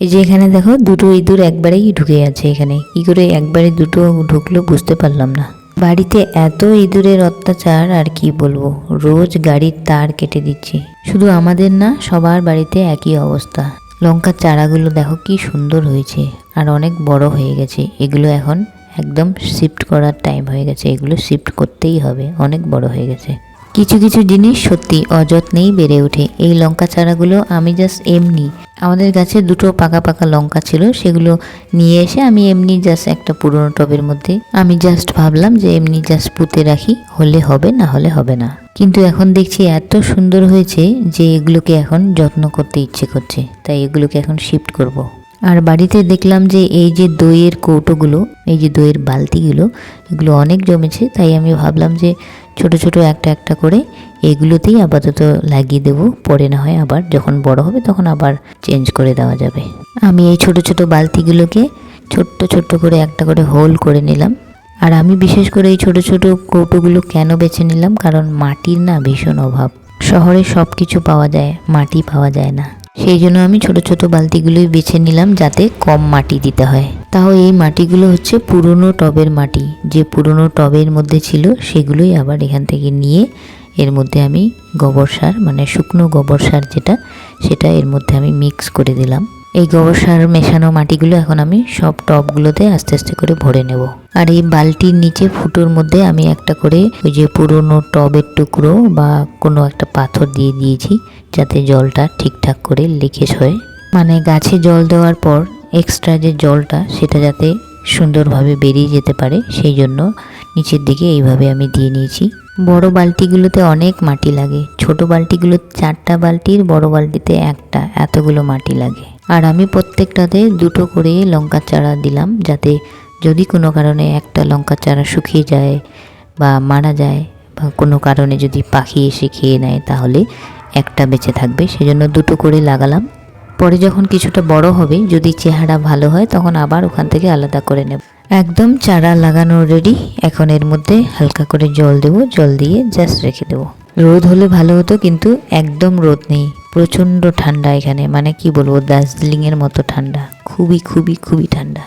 এই যে এখানে দেখো দুটো ইঁদুর একবারেই ঢুকে আছে এখানে। কি করে একবারে দুটো ঢুকলো বুঝতে পারলাম না। বাড়িতে এত ইঁদুরের অত্যাচার, আর কি বলব? রোজ গাড়ির তার কেটে দিচ্ছে। শুধু আমাদের না, সবার বাড়িতে একই অবস্থা। লঙ্কার চারাগুলো দেখো কি সুন্দর হয়েছে, আর অনেক বড় হয়ে গেছে। এগুলো এখন একদম শিফট করার টাইম হয়ে গেছে। এগুলো শিফট করতেই হবে, অনেক বড় হয়ে গেছে। কিছু কিছু জিনিস সত্যি অযত্নেই বেড়ে ওঠে। এই লঙ্কা চারাগুলো আমি জাস্ট এমনি। আমাদের গাছে দুটো পাকা পাকা লঙ্কা ছিল, সেগুলো নিয়ে এসে আমি এমনি জাস্ট একটা পুরনো টবের মধ্যে। আমি জাস্ট ভাবলাম যে এমনি জাস্ট পুঁতে রাখি, হলে হবে না হলে হবে না। কিন্তু এখন দেখছি এত সুন্দর হয়েছে যে এগুলোকে এখন যত্ন করতে ইচ্ছে করছে। তাই এগুলোকে এখন শিফট করব। আর বাড়িতে দেখলাম যে এই যে দইয়ের কৌটোগুলো, এই যে দইয়ের বালতিগুলো, এগুলো অনেক জমেছে, তাই আমি ভাবলাম যে ছোট ছোট একটা একটা করে এগুলোতেই আপাতত লাগিয়ে দেবো, পরে না হয় আবার যখন বড় হবে তখন আবার চেঞ্জ করে দেওয়া যাবে। আমি এই ছোট ছোট বালতিগুলোকে ছোট্ট ছোট্ট করে একটা করে হোল করে নিলাম। আর আমি বিশেষ করে এই ছোট ছোট কৌটোগুলো কেন বেছে নিলাম? কারণ মাটির না ভীষণ অভাব। শহরে সব কিছু পাওয়া যায়, মাটি পাওয়া যায় না। সেই জন্য আমি ছোট ছোট বালতিগুলোই বেছে নিলাম যাতে কম মাটি দিতে হয়। তাও এই মাটিগুলো হচ্ছে পুরনো টবের মাটি। যে পুরনো টবের মধ্যে ছিল সেগুলোই আবার এখান থেকে নিয়ে এর মধ্যে আমি গোবর সার মানে শুকনো গোবর সার যেটা, সেটা এর মধ্যে আমি মিক্স করে দিলাম। এই গোবর সার মেশানো মাটিগুলো এখন আমি সব টবগুলোতে আস্তে আস্তে করে ভরে নেব। আর এই বালতির নিচে ফুটোর মধ্যে আমি একটা করে ওই যে পুরনো টবের টুকরো বা কোনো একটা পাথর দিয়ে দিয়েছি, যাতে জলটা ঠিকঠাক করে লিকেজ হয়। মানে গাছে জল দেওয়ার পর এক্সট্রা যে জলটা, সেটা যাতে সুন্দরভাবে বেরিয়ে যেতে পারে, সেই জন্য নিচের দিকে এইভাবে আমি দিয়ে নিয়েছি। বড় বালতিগুলোতে অনেক মাটি লাগে। ছোট বালতিগুলো চারটা বালতির, বড় বালতিতে একটা। এতগুলো মাটি লাগে। আর আমি প্রত্যেকটাতে দুটো করে লঙ্কার চারা দিলাম যাতে যদি কোনো কারণে একটা লঙ্কার চারা শুকিয়ে যায় বা মারা যায় বা কোনো কারণে যদি পাখি এসে খেয়ে নেয় তাহলে একটা বেঁচে থাকবে। সেজন্য দুটো করে লাগালাম। পরে যখন কিছুটা বড় হবে, যদি চেহারা ভালো হয়, তখন আবার ওখান থেকে আলাদা করে নেব। একদম চারা লাগানো রেডি এখন এর মধ্যে হালকা করে জল দেব, জল দিয়ে জাস্ট রেখে দেবো। রোদ হলে ভালো হতো, কিন্তু একদম রোদ নেই। প্রচণ্ড ঠান্ডা এখানে মানে কি বলব, দার্জিলিংয়ের মতো ঠান্ডা। খুবই খুবই খুবই ঠান্ডা।